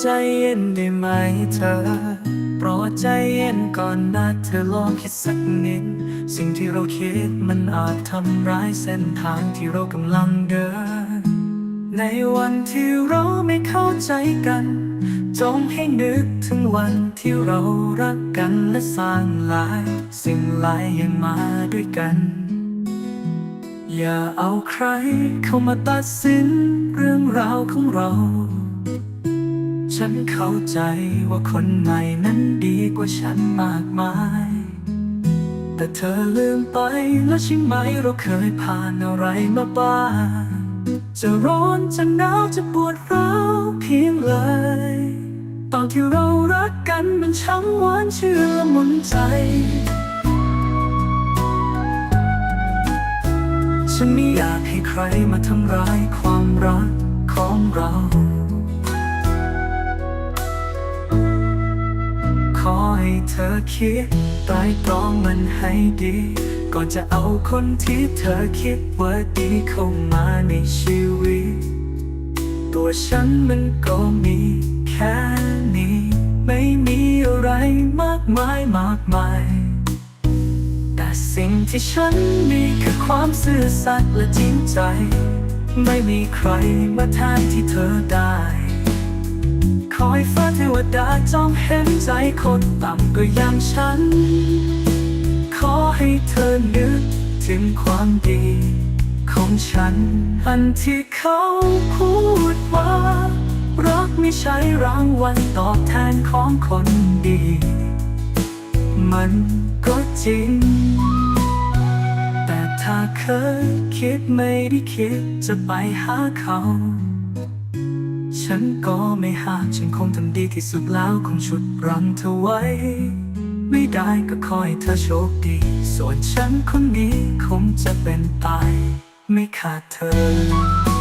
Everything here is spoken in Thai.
ใจเธอ โปรดใจเย็นก่อนนะเธอลองคิดสักนิด สิ่งที่เราคิดมันอาจทำร้ายเส้นทางที่เรากำลังเดิน ในวันที่เราไม่เข้าใจกัน จงให้นึกถึงวันที่เรารักกันและสร้างหลาย สิ่งหลายยังมาด้วยกัน อย่าเอาใครเข้ามาตัดสินเรื่องราวของเรา ฉันเข้าใจว่าคนใหม่นั้นดีกว่าฉันมากมาย แต่เธอลืมไปแล้วใช่ไหมเราเคยผ่านอะไรมาบ้าง จะร้อนจะหนาวจะปวดร้าวเพียงเลย ตอนที่เรารักกันมันช่างหวานเชื่นละมุนใจฉันไม่อยากให้ใครมาทำร้ายความรักของเรา เธอคิดไตรตรองมันให้ดี ก่อนจะเอาคนที่เธอคิดว่าดีเข้ามาในชีวิต ตัวฉันมันก็มีแค่นี้ ไม่มีอะไรมากมายมากมายแต่สิ่งที่ฉันมีคือความซื่อสัตย์และจริงใจ ไม่มีใครมาแทนที่เธอได้ อยฟ้าเทวดาจอมเห็นใจคนต่ำก็อย่างฉัน ขอให้เธอนึกถึงความดี ของฉัน อันที่เขาพูดว่า รักไม่ใช่รางวัลตอบแทนของคนดี มันก็จริง แต่ถ้าเคยคิดไม่ได้คิดจะไปหาเขา ฉันก็ไม่ห้าฉันคงทำดีที่สุดแล้วคงชุดรังเธอไว้ ไม่ได้ก็คอยเธอโชคดี ส่วนฉันคนนี้คงจะเป็นตาย ไม่ขาดเธอ